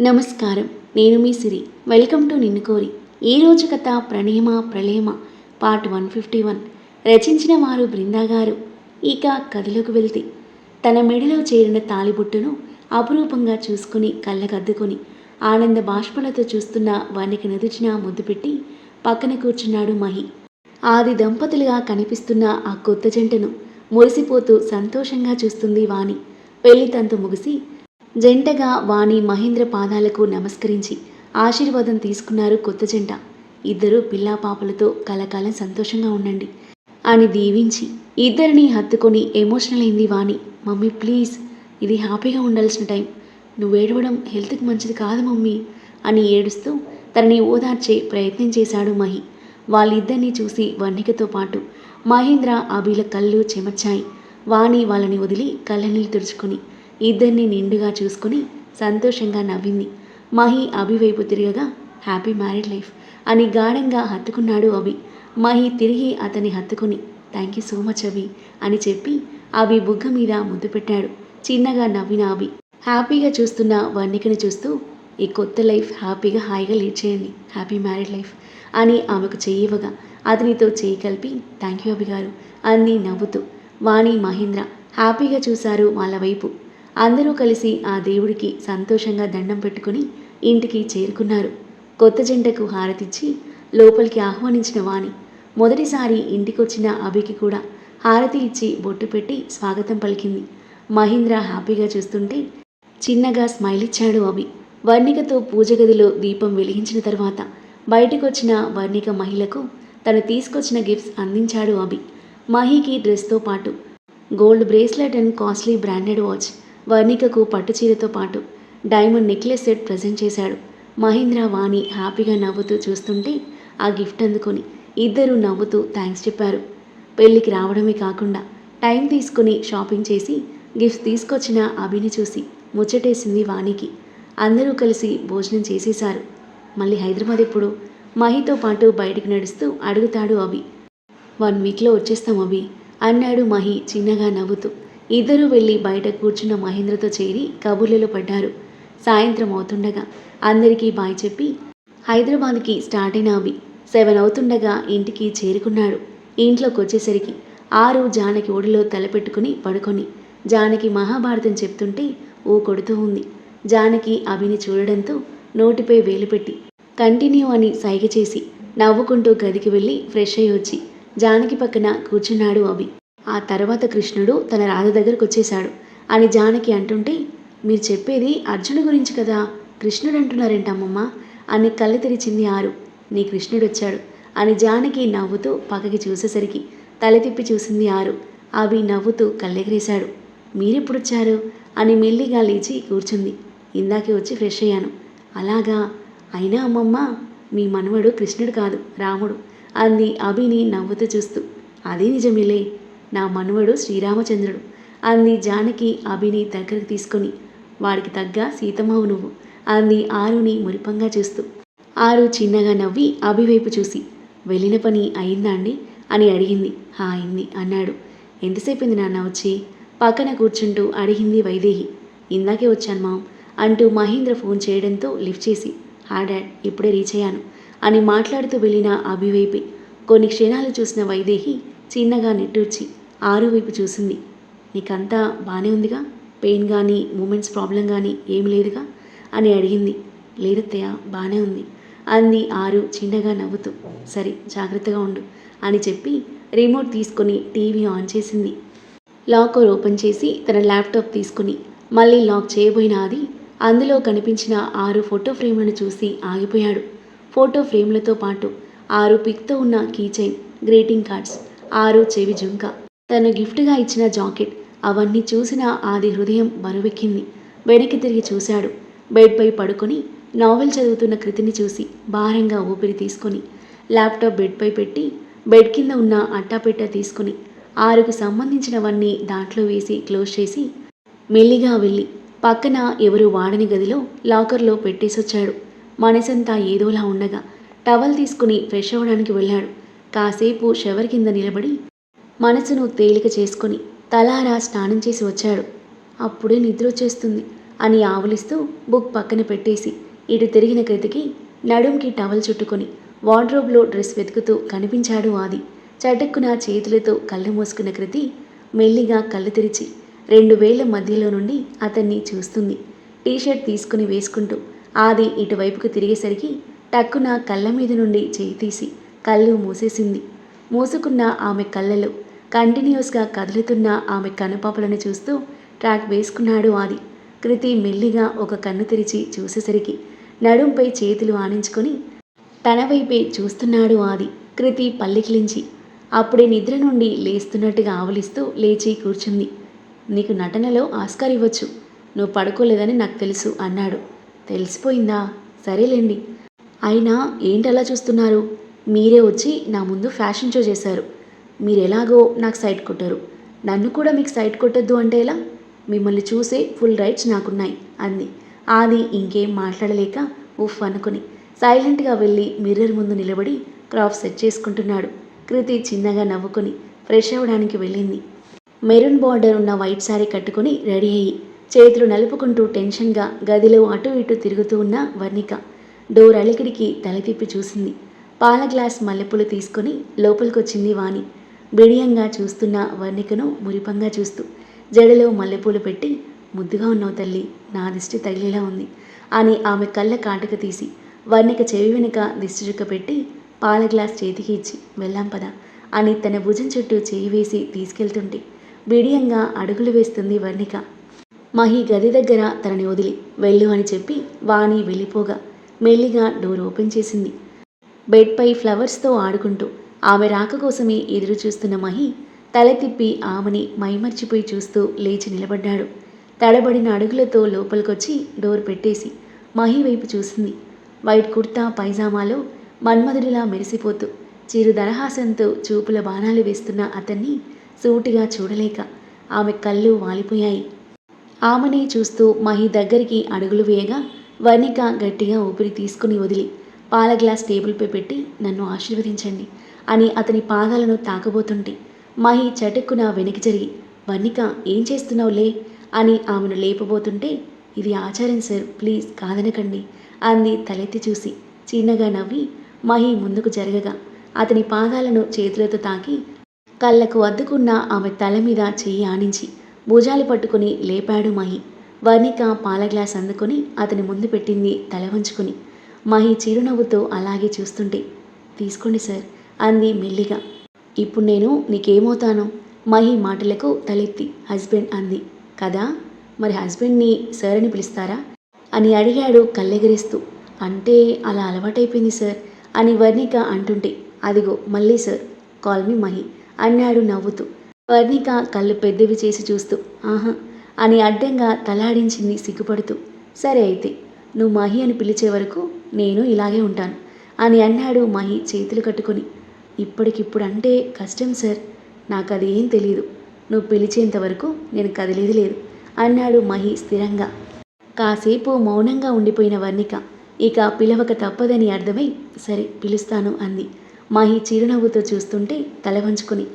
నమస్కారం. నేను మీ సిరి. Welcome to నిన్ను కోరి. ఈరోజు కథ ప్రణేమ ప్రళేమ పార్ట్ వన్ ఫిఫ్టీ వన్. రచించిన వారు బృందా గారు. ఇక కథలోకి వెళ్తే. తన మెడలో చేరిన తాలిబుట్టును అపురూపంగా చూసుకుని కళ్ళకద్దుకొని ఆనంద బాష్పలతో చూస్తున్న వానికి నదుచిన ముద్దు పెట్టి పక్కన కూర్చున్నాడు మహి. ఆది దంపతులుగా కనిపిస్తున్న ఆ కొత్త జంటను మురిసిపోతూ సంతోషంగా చూస్తుంది వాణి. పెళ్ళి తంతు ముగిసి జంటగా వాణి మహేంద్ర పాదాలకు నమస్కరించి ఆశీర్వాదం తీసుకున్నారు కొత్త జంట. ఇద్దరు పిల్లా పాపలతో కలకాలం సంతోషంగా ఉండండి. అని దీవించి ఇద్దరిని హత్తుకొని ఎమోషనల్ అయింది వాణి. మమ్మీ ప్లీజ్ ఇది హ్యాపీగా ఉండాల్సిన టైం. నువ్వు ఏడవడం హెల్త్కి మంచిది కాదు మమ్మీ అని ఏడుస్తూ తనని ఓదార్చే ప్రయత్నం చేశాడు మహి. వాళ్ళిద్దరినీ చూసి వర్ణికతో పాటు మహేంద్ర అభిల కళ్ళు చెమర్చాయి. వాణి వాళ్ళని వదిలి కళ్ళనీళ్ళు తుడుచుకుని ఇద్దరిని నిండుగా చూసుకుని సంతోషంగా నవ్వింది. మహి అభివైపు తిరగగా హ్యాపీ మ్యారీడ్ లైఫ్ అని గాఢంగా హత్తుకున్నాడు అభి. మహి తిరిగి అతని హత్తుకుని thank you so much Abhi అని చెప్పి అభి బుగ్గ మీద ముద్దు పెట్టాడు. చిన్నగా నవ్విన అభి హ్యాపీగా చూస్తున్న వర్ణికని చూస్తూ ఈ కొత్త లైఫ్ హ్యాపీగా హాయిగా లీడ్ చేయండి. హ్యాపీ మ్యారీడ్ లైఫ్ అని ఆమెకు చేయవగా అతనితో చేయి కలిపి థ్యాంక్ యూ అభి గారు అంది నవ్వుతూ. వాణి మహేంద్ర హ్యాపీగా చూశారు వాళ్ళ వైపు. అందరూ కలిసి ఆ దేవుడికి సంతోషంగా దండం పెట్టుకుని ఇంటికి చేరుకున్నారు. కొత్త జంటకు హారతిచ్చి లోపలికి ఆహ్వానించిన వాణి మొదటిసారి ఇంటికొచ్చిన అభికి కూడా హారతి ఇచ్చి బొట్టు పెట్టి స్వాగతం పలికింది. మహీంద్ర హ్యాపీగా చూస్తుంటే చిన్నగా స్మైల్ ఇచ్చాడు అభి. వర్ణికతో పూజ గదిలో దీపం వెలిగించిన తర్వాత బయటకొచ్చిన వర్ణిక మహిళకు తను తీసుకొచ్చిన గిఫ్ట్స్ అందించాడు అభి. మహికి డ్రెస్తో పాటు gold bracelet and costly branded watch వర్ణికకు పట్టుచీరతో పాటు డైమండ్ నెక్లెస్ సెట్ ప్రజెంట్ చేశాడు. మహేంద్ర వాణి హ్యాపీగా నవ్వుతూ చూస్తుంటే ఆ గిఫ్ట్ అందుకొని ఇద్దరూ నవ్వుతూ థ్యాంక్స్ చెప్పారు. పెళ్ళికి రావడమే కాకుండా టైం తీసుకుని షాపింగ్ చేసి గిఫ్ట్స్ తీసుకొచ్చిన అభిని చూసి ముచ్చటేసింది వాణికి. అందరూ కలిసి భోజనం చేసేశారు. మళ్ళీ హైదరాబాద్ ఎప్పుడు? మహితో పాటు బయటికి నడుస్తూ అడుగుతాడు అభి. వన్ వీక్లో వచ్చేస్తాం అభి అన్నాడు మహి చిన్నగా నవ్వుతూ. ఇద్దరూ వెళ్ళి బయట కూర్చున్న మహేంద్రతో చేరి కబుర్లలో పడ్డారు. సాయంత్రం అవుతుండగా అందరికీ బాయ్ చెప్పి హైదరాబాద్కి స్టార్ట్ అయిన అవి సెవెన్ అవుతుండగా ఇంటికి చేరుకున్నాడు. ఇంట్లోకి వచ్చేసరికి ఆరు జానకి ఒడిలో తలపెట్టుకుని పడుకొని జానకి మహాభారతం చెప్తుంటే ఊ కొడుతూ ఉంది. జానకి అభిని చూడడంతో నోటిపై వేలు పెట్టి కంటిన్యూ అని సైగ చేసి నవ్వుకుంటూ గదికి వెళ్ళి ఫ్రెష్ అయ్యి వచ్చి జానకి పక్కన కూర్చున్నాడు అభి. ఆ తర్వాత కృష్ణుడు తన రాధ దగ్గరకు వచ్చేశాడు అని జానకి అంటుంటే మీరు చెప్పేది అర్జును గురించి కదా? కృష్ణుడు అంటున్నారేంటమ్మమ్మ అని కళ్ళు తెరిచింది ఆరు. నీ కృష్ణుడు వచ్చాడు అని జానకి నవ్వుతూ పక్కకి చూసేసరికి తల తిప్పి చూసింది ఆరు. అవి నవ్వుతూ కళ్ళెగరేశాడు. మీరెప్పుడొచ్చారు? అని మెల్లిగా లేచి కూర్చుంది. ఇందాకే వచ్చి ఫ్రెష్ అయ్యాను. అలాగా? అయినా అమ్మమ్మ మీ మనవడు కృష్ణుడు కాదు రాముడు అంది అభిని నవ్వుతూ చూస్తూ. అదే నిజమేలే. నా మనువడు శ్రీరామచంద్రుడు. అంది జానకి అభిని దగ్గరకు తీసుకొని. వాడికి తగ్గ సీతమ్మవు నువ్వు అంది ఆరుని మురిపంగా చూస్తూ. ఆరు చిన్నగా నవ్వి అభివైపు చూసి. వెళ్ళిన పని అయిందా అండి? అని అడిగింది. హా అయింది అన్నాడు. ఎంతసేపింది నాన్న వచ్చి? పక్కన కూర్చుంటూ అడిగింది వైదేహి. ఇందాకే వచ్చాను మామ్ అంటూ మహేంద్ర ఫోన్ చేయడంతో లిఫ్ట్ చేసి. హా డాడ్ ఇప్పుడే రీచ్ అయ్యాను అని మాట్లాడుతూ వెళ్ళిన అభివైపే కొన్ని క్షణాలు చూసిన వైదేహి చిన్నగా నిట్టూర్చి. ఆరు వైపు చూసింది. నీకంతా బాగానే ఉందిగా? పెయిన్ కానీ మూమెంట్స్ ప్రాబ్లం కానీ ఏమి లేదుగా? అని అడిగింది. లేదత్తయ్య బాగానే ఉంది. అంది ఆరు చిన్నగా నవ్వుతూ. సరే జాగ్రత్తగా ఉండు అని చెప్పి రిమోట్ తీసుకొని టీవీ ఆన్ చేసింది. లాకర్ ఓపెన్ చేసి తన ల్యాప్టాప్ తీసుకుని మళ్ళీ లాక్ చేయబోయిన అది అందులో కనిపించిన ఆరు ఫోటో ఫ్రేమ్లను చూసి ఆగిపోయాడు. ఫోటో ఫ్రేమ్లతో పాటు ఆరు పిక్తో ఉన్న కీ చైన్ గ్రీటింగ్ కార్డ్స్ ఆరు చెవి జుంక తను గిఫ్ట్గా ఇచ్చిన జాకెట్ అవన్నీ చూసిన ఆది హృదయం బరువెక్కింది. వెనక్కి తిరిగి చూశాడు. బెడ్పై పడుకొని నావెల్ చదువుతున్న కృతిని చూసి భారంగా ఊపిరి తీసుకొని ల్యాప్టాప్ బెడ్పై పెట్టి బెడ్ కింద ఉన్న అట్టాపెట్ట తీసుకుని ఆరుకు సంబంధించినవన్నీ దాంట్లో వేసి క్లోజ్ చేసి మెల్లిగా వెళ్ళి పక్కన ఎవరు వాడని గదిలో లాకర్లో పెట్టేసొచ్చాడు. మనసంతా ఏదోలా ఉండగా టవల్ తీసుకుని ఫ్రెష్ అవ్వడానికి వెళ్ళాడు. కాసేపు షవర్ కింద నిలబడి మనసును తేలిక చేసుకొని తలారా స్నానం చేసి వచ్చాడు. అప్పుడే నిద్ర వచ్చేస్తుంది అని ఆవులిస్తూ బుక్ పక్కన పెట్టేసి ఇటు తిరిగిన కృతికి నడుంకి టవల్ చుట్టుకొని వార్డ్రోబ్లో డ్రెస్ వెతుకుతూ కనిపించాడు ఆది. చటుక్కున చేతులతో కళ్ళు మూసుకున్న కృతి మెల్లిగా కళ్ళు తెరిచి రెండు వేల మధ్యలో నుండి అతన్ని చూస్తుంది. టీషర్ట్ తీసుకుని వేసుకుంటూ ఆది ఇటువైపుకు తిరిగేసరికి టక్కున కళ్ళ మీద నుండి చేయి తీసి కళ్ళు మూసేసింది. మూసుకున్న ఆమె కళ్ళలో కంటిన్యూస్గా కదులుతున్న ఆమె కనుపాపలను చూస్తూ ట్రాక్ వేసుకున్నాడు ఆది. కృతి మెల్లిగా ఒక కన్ను తెరిచి చూసేసరికి నడుంపై చేతులు ఆనించుకొని తన వైపే చూస్తున్నాడు ఆది. కృతి పల్లికిలించి అప్పుడే నిద్ర నుండి లేస్తున్నట్టుగా ఆవలిస్తూ లేచి కూర్చుంది. నీకు నటనలో ఆస్కార్ ఇవ్వచ్చు. నువ్వు పడుకోలేదని నాకు తెలుసు అన్నాడు. తెలిసిపోయిందా? సరేలేండి. అయినా ఏంటలా చూస్తున్నారు? మీరే వచ్చి నా ముందు ఫ్యాషన్ షో చేశారు. మీరు ఎలాగో నాకు సైట్ కొట్టారు. నన్ను కూడా మీకు సైట్ కొట్టద్దు అంటే ఎలా? మిమ్మల్ని చూసే ఫుల్ రైట్స్ నాకున్నాయి అంది. ఆది ఇంకేం మాట్లాడలేక ఉఫ్ అనుకుని సైలెంట్గా వెళ్ళి మిర్రర్ ముందు నిలబడి క్రాఫ్ సెట్ చేసుకుంటున్నాడు. కృతి చిన్నగా నవ్వుకుని ఫ్రెష్ అవ్వడానికి వెళ్ళింది. మెరూన్ బార్డర్ ఉన్న వైట్ శారీ కట్టుకుని రెడీ అయ్యి చేతులు నలుపుకుంటూ టెన్షన్గా గదిలో అటు ఇటు తిరుగుతూ ఉన్న వర్ణిక డోర్ అలికిడికి తల తిప్పి చూసింది. పాల గ్లాస్ మల్లెపూలు తీసుకొని లోపలికొచ్చింది వాణి. బిడియంగా చూస్తున్న వర్ణికను మురిపంగా చూస్తూ జడలో మల్లెపూలు పెట్టి ముద్దుగా ఉన్నావు తల్లి నా దిష్టి తగిలేలా ఉంది అని ఆమె కళ్ళ కాటుక తీసి వర్ణిక చెవి వెనుక దిష్టి చుక్క పెట్టి పాల గ్లాస్ చేతికి ఇచ్చి వెళ్ళాం పద అని తన భుజం చుట్టూ చేయి వేసి తీసుకెళ్తుంటే బిడియంగా అడుగులు వేస్తుంది వర్ణిక. మహి గది దగ్గర తనని వదిలి వెళ్ళు అని చెప్పి వాణి వెళ్ళిపోగా మెల్లిగా డోర్ ఓపెన్ చేసింది. బెడ్పై ఫ్లవర్స్తో ఆడుకుంటూ ఆమె రాక కోసమే ఎదురు చూస్తున్న మహి తల తిప్పి ఆమెని మైమర్చిపోయి చూస్తూ లేచి నిలబడ్డాడు. తడబడిన అడుగులతో లోపలికొచ్చి డోర్ పెట్టేసి మహి వైపు చూసింది. వైట్ కుర్తా పైజామాలో మన్మధుడిలా మెరిసిపోతూ చిరు దరహాసంతో చూపుల బాణాలు వేస్తున్న అతన్ని సూటిగా చూడలేక ఆమె కళ్ళు వాలిపోయాయి. ఆమెనే చూస్తూ మహి దగ్గరికి అడుగులు వేయగా వర్ణిక గట్టిగా ఊపిరి తీసుకుని వదిలి పాల గ్లాస్ టేబుల్పై పెట్టి నన్ను ఆశీర్వదించండి. అని అతని పాదాలను తాకబోతుంటే మహి చటుక్కున వెనక్కి జరిగి వర్ణిక ఏం చేస్తున్నావులే? అని ఆమెను లేపబోతుంటే ఇది ఆచారం సార్ ప్లీజ్ కాదనకండి అంది తలెత్తి చూసి. చిన్నగా నవ్వి మహి ముందుకు జరగగా అతని పాదాలను చేతులతో తాకి కళ్ళకు అద్దుకున్న ఆమె తల మీద చెయ్యి ఆనించి భుజాలు పట్టుకుని లేపాడు మహి. వర్ణిక పాల గ్లాస్ అందుకొని అతని ముందు పెట్టింది తల వంచుకుని మహి చిరునవ్వుతో అలాగే చూస్తుంటే తీసుకోండి సార్ అంది మెల్లిగా ఇప్పుడు నేను నీకేమవుతాను? మహి మాటలకు తలెత్తి. హస్బెండ్ అంది. కదా? మరి హస్బెండ్ని సార్ అని పిలుస్తారా? అని అడిగాడు కళ్ళెగరిస్తూ. అంటే అలా అలవాటైపోయింది సార్ అని వర్ణిక అంటుంటే. అదిగో మళ్ళీ సార్. కాల్ మీ మహి అన్నాడు నవ్వుతూ. వర్ణిక కళ్ళు పెద్దవి చేసి చూస్తూ. ఆహా అని అడ్డంగా తలాడించింది సిగ్గుపడుతూ. సరే అయితే నువ్వు మహి అని పిలిచే వరకు నేను ఇలాగే ఉంటాను అని అన్నాడు మహి చేతులు కట్టుకొని. ఇప్పటికిప్పుడు అంటే కష్టం సార్. నాకు అది ఏం తెలియదు నువ్వు పిలిచేంత వరకు నేను కదిలేది లేదు. అన్నాడు మహి స్థిరంగా. కాసేపు మౌనంగా ఉండిపోయిన వర్ణిక. ఇక పిలవక తప్పదని అర్థమై సరే పిలుస్తాను అంది. మహి చిరునవ్వుతో చూస్తుంటే తల వంచుకొని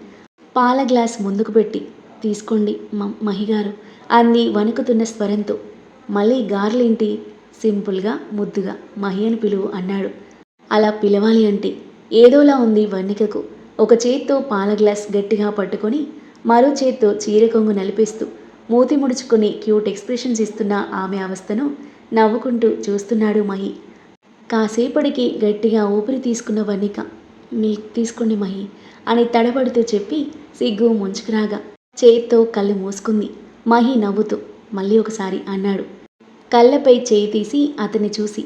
పాల గ్లాస్ ముందుకు పెట్టి తీసుకోండి మ మహిగారు అంది వణుకుతున్న స్వరంతో. మళ్ళీ గార్లేంటి? సింపుల్గా ముద్దుగా మహి అని పిలువు అన్నాడు. అలా పిలవాలి అంటే ఏదోలా ఉంది వర్ణికకు. ఒక చేత్తో పాల గ్లాస్ గట్టిగా పట్టుకొని మరో చేత్తో చీర కొంగు నలిపేస్తూ మూతి ముడుచుకుని క్యూట్ ఎక్స్ప్రెషన్స్ ఇస్తున్న ఆమె అవస్థను నవ్వుకుంటూ చూస్తున్నాడు మహి. కాసేపటికి గట్టిగా ఊపిరి తీసుకున్న వర్ణిక మిల్క్ తీసుకోండి మహి అని తడబడుతూ చెప్పి సిగ్గు ముంచుకురాగా. చేత్తో కళ్ళు మూసుకుంది. మహి నవ్వుతూ మళ్ళీ ఒకసారి అన్నాడు. కళ్ళపై చేయి తీసి అతన్ని చూసి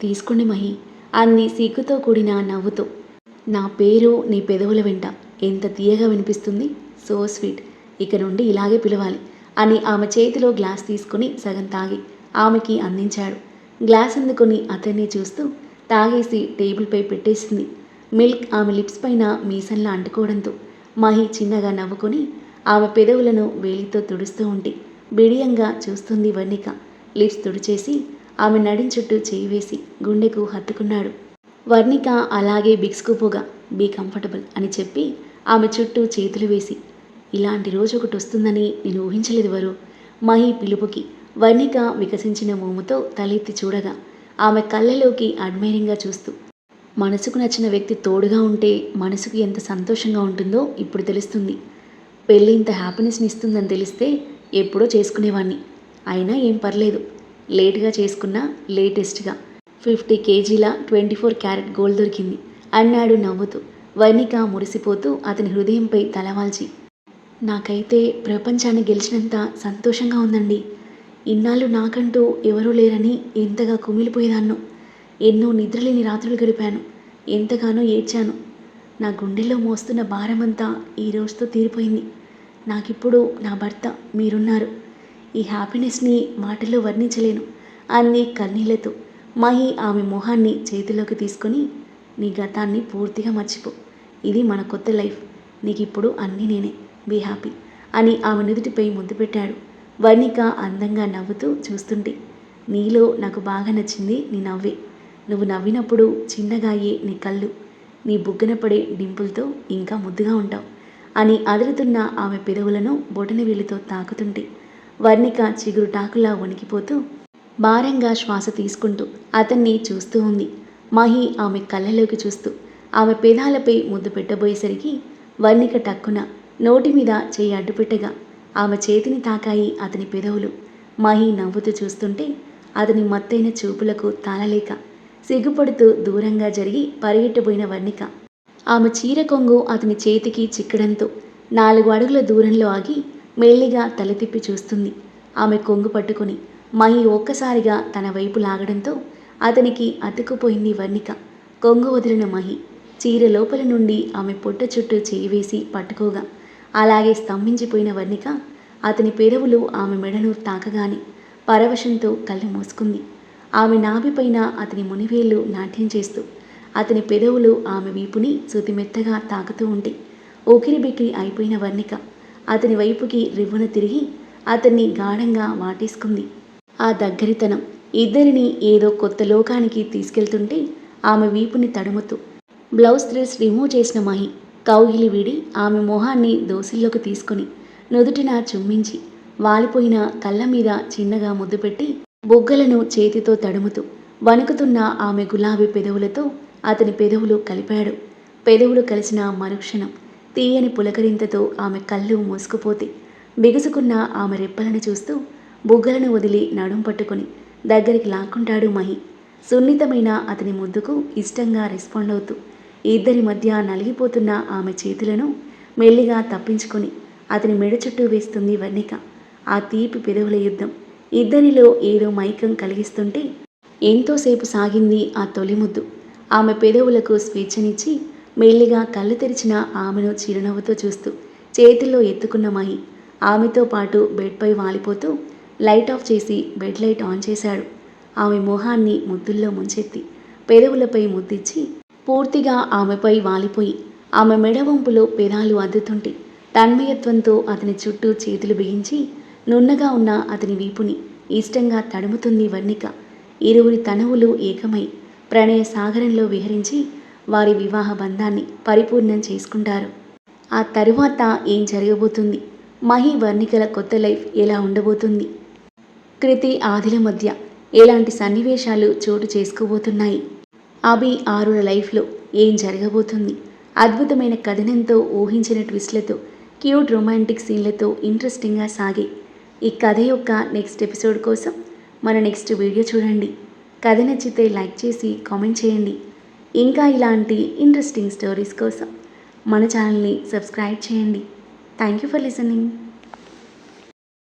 తీసుకోండి మహి అంది సిగ్గుతో కూడిన నవ్వుతూ. నా పేరు నీ పెదవుల వెంట. ఎంత తీయగా వినిపిస్తుంది? So sweet. ఇక నుండి ఇలాగే పిలవాలి అని ఆమె చేతిలో గ్లాస్ తీసుకుని సగం తాగి ఆమెకి అందించాడు. గ్లాస్ అందుకొని అతన్ని చూస్తూ తాగేసి టేబుల్పై పెట్టేసింది. మిల్క్ ఆమె లిప్స్ పైన మీసన్లా అంటుకోవడంతో మహి చిన్నగా నవ్వుకొని ఆమె పెదవులను వేలితో తుడుస్తూ ఉంటే బిడియంగా చూస్తుంది వర్ణిక. లిప్స్ తుడిచేసి ఆమె నడిం చుట్టూ చేయి వేసి గుండెకు హత్తుకున్నాడు. వర్ణిక అలాగే బిగుసుకుపోగా బీ కంఫర్టబుల్ అని చెప్పి ఆమె చుట్టూ చేతులు వేసి ఇలాంటి రోజు ఒకటి వస్తుందని నేను ఊహించలేదు వరు. మహి పిలుపుకి వర్ణిక వికసించిన మోముతో తలెత్తి చూడగా ఆమె కళ్ళలోకి అడ్మైరింగ్గా చూస్తూ మనసుకు నచ్చిన వ్యక్తి తోడుగా ఉంటే మనసుకు ఎంత సంతోషంగా ఉంటుందో ఇప్పుడు తెలుస్తుంది. పెళ్ళి ఇంత హ్యాపీనెస్ని ఇస్తుందని తెలిస్తే ఎప్పుడో చేసుకునేవాణ్ణి. అయినా ఏం పర్లేదు. లేట్గా చేసుకున్నా లేటెస్ట్గా. ఫిఫ్టీ కేజీల ట్వంటీ ఫోర్ క్యారెట్ గోల్డ్ దొరికింది. అన్నాడు నవ్వుతూ. వర్ణిక మురిసిపోతూ అతని హృదయంపై తలవాల్చి. నాకైతే ప్రపంచాన్ని గెలిచినంత సంతోషంగా ఉందండి. ఇన్నాళ్ళు నాకంటూ ఎవరూ లేరని ఎంతగా కుమిలిపోయేదాన్ను. ఎన్నో నిద్రలేని రాత్రులు గడిపాను. ఎంతగానో ఏడ్చాను. నా గుండెల్లో మోస్తున్న భారమంతా ఈ రోజుతో తీరిపోయింది. నాకిప్పుడు నా భర్త మీరున్నారు. ఈ హ్యాపీనెస్ని మాటల్లో వర్ణించలేను. అంది కన్నీళ్ళతో. మహి ఆమె మొహాన్ని చేతిలోకి తీసుకొని నీ గతాన్ని పూర్తిగా మర్చిపో. ఇది మన కొత్త లైఫ్. నీకు ఇప్పుడు అన్నీ నేనే. బీ హ్యాపీ అని ఆమె నుదుటిపై ముద్దు పెట్టాడు. వర్ణిక అందంగా నవ్వుతూ చూస్తుంటే నీలో నాకు బాగా నచ్చింది నీ నవ్వే. నువ్వు నవ్వినప్పుడు చిన్నగా అయ్యే నీ కళ్ళు నీ బుగ్గన పడే డింపుల్తో ఇంకా ముద్దుగా ఉంటావు అని అదురుతున్న ఆమె పెదవులను బొటన వేలితో తాకుతుంటే వర్ణిక చిగురు టాకులా వణికిపోతూ భారంగా శ్వాస తీసుకుంటూ అతన్ని చూస్తూ ఉంది. మహి ఆమె కళ్ళలోకి చూస్తూ ఆమె పెదాలపై ముద్దు పెట్టబోయేసరికి వర్ణిక టక్కున నోటి మీద చేయి అడ్డుపెట్టగా ఆమె చేతిని తాకాయి అతని పెదవులు. మహి నవ్వుతూ చూస్తుంటే అతని మత్తైన చూపులకు తాళలేక సిగ్గుపడుతూ దూరంగా జరిగి పరిగెట్టబోయిన వర్ణిక. ఆమె చీర కొంగు అతని చేతికి చిక్కడంతో నాలుగు అడుగుల దూరంలో ఆగి మెల్లిగా తల తిప్పి చూస్తుంది. ఆమె కొంగు పట్టుకొని మహి ఒక్కసారిగా తన వైపు లాగడంతో అతనికి అతుక్కుపోయింది వర్ణిక. కొంగు వదిలిన మహి చీర లోపల నుండి ఆమె పొట్ట చుట్టూ చేయి వేసి పట్టుకోగా. అలాగే స్తంభించిపోయిన వర్ణిక అతని పెదవులు ఆమె మెడను తాకగానే పరవశంతో కళ్ళు మూసుకుంది. ఆమె నాభిపైన అతని మునివేళ్ళు నాట్యం చేస్తూ అతని పెదవులు ఆమె వీపుని శృతిమెత్తగా తాకుతూ ఉంటే ఊకిరి బిక్కిరి అయిపోయిన వర్ణిక అతని వైపుకి రివ్వున తిరిగి అతన్ని గాఢంగా వాటేసుకుంది. ఆ దగ్గరితనం. ఇద్దరిని ఏదో కొత్త లోకానికి తీసుకెళ్తుంటే ఆమె వీపుని తడుముతూ బ్లౌజ్ థ్రెడ్స్ రిమూవ్ చేసిన మహి. కౌగిలి వీడి ఆమె మొహాన్ని దోసిల్లోకి తీసుకొని నుదుటిన చుమ్మించి వాలిపోయిన కళ్ళ మీద చిన్నగా ముద్దు పెట్టి బొగ్గలను చేతితో తడుముతూ వణుకుతున్న ఆమె గులాబీ పెదవులతో అతని పెదవులు కలిపాడు. పెదవులు కలిసిన మరుక్షణం తీయని పులకరింతతో ఆమె కళ్ళు మూసుకుపోతే బిగుసుకున్న ఆమె రెప్పలను చూస్తూ బుగ్గలను వదిలి నడుం పట్టుకొని దగ్గరికి లాక్కుంటాడు మహి. సున్నితమైన అతని ముద్దుకు ఇష్టంగా రెస్పాండ్ అవుతూ ఇద్దరి మధ్య నలిగిపోతున్న ఆమె చేతులను మెల్లిగా తప్పించుకొని అతని మెడ చుట్టూ వేస్తుంది వర్ణిక. ఆ తీపి పెదవుల యుద్ధం ఇద్దరిలో ఏదో మైకం కలిగిస్తుంటే ఎంతోసేపు సాగింది ఆ తొలి ముద్దు. ఆమె పెదవులకు స్వేచ్ఛనిచ్చి మెల్లిగా కళ్ళు తెరిచిన ఆమెను చిరునవ్వుతో చూస్తూ చేతుల్లో ఎత్తుకున్న మహి ఆమెతో పాటు బెడ్పై వాలిపోతూ లైట్ ఆఫ్ చేసి బెడ్ లైట్ ఆన్ చేశాడు. ఆమె మొహాన్ని ముద్దుల్లో ముంచెత్తి పెదవులపై ముద్దిచ్చి పూర్తిగా ఆమెపై వాలిపోయి ఆమె మెడవంపులో పెదాలు అద్దుతుంటే తన్మయత్వంతో అతని చుట్టూ చేతులు బిగించి నున్నగా ఉన్న అతని వీపుని ఇష్టంగా తడుముతుంది వర్ణిక. ఇరువురి తనువులు ఏకమై ప్రణయ సాగరంలో విహరించి వారి వివాహ బంధాన్ని పరిపూర్ణం చేసుకుంటారు. ఆ తరువాత ఏం జరగబోతుంది? మహి వర్ణికల కొత్త లైఫ్ ఎలా ఉండబోతుంది? కృతి ఆదిల మధ్య ఎలాంటి సన్నివేశాలు చోటు చేసుకోబోతున్నాయి? అభి ఆరుల లైఫ్లో ఏం జరగబోతుంది? అద్భుతమైన కథనంతో ఊహించిన ట్విస్ట్లతో క్యూట్ రొమాంటిక్ సీన్లతో ఇంట్రెస్టింగ్గా సాగే ఈ కథ యొక్క నెక్స్ట్ ఎపిసోడ్ కోసం మన నెక్స్ట్ వీడియో చూడండి. కథ నచ్చితే లైక్ చేసి కామెంట్ చేయండి. ఇంకా ఇలాంటి ఇంట్రెస్టింగ్ స్టోరీస్ కోసం మన ఛానల్ని సబ్స్క్రైబ్ చేయండి. Thank you for listening